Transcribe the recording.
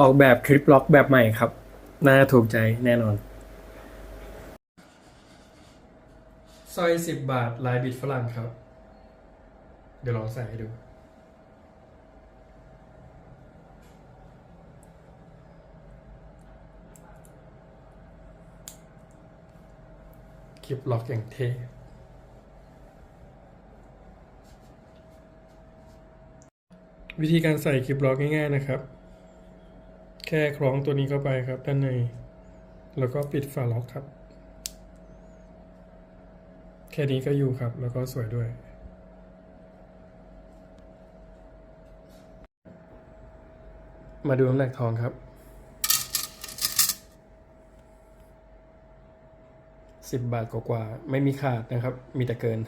ออกแบบคลิปล็อกแบบใหม่ครับ น่าถูกใจแน่นอนสร้อยสิบบาทลายบิดฝรั่งครับ เดี๋ยวลองใส่ให้ดู คลิปล็อกอย่างเท่วิธีการใส่คลิปล็อกง่ายๆนะครับ ค่คล้องตัวนี้เข้าไปครับ ด้านใน แล้วก็ปิดฝาล็อกครับ แค่นี้ก็อยู่ครับ แล้วก็สวยด้วย มาดูน้ำหนักทองครับสิบบาทกว่าๆไม่มีขาดนะครับ มีแต่เกิน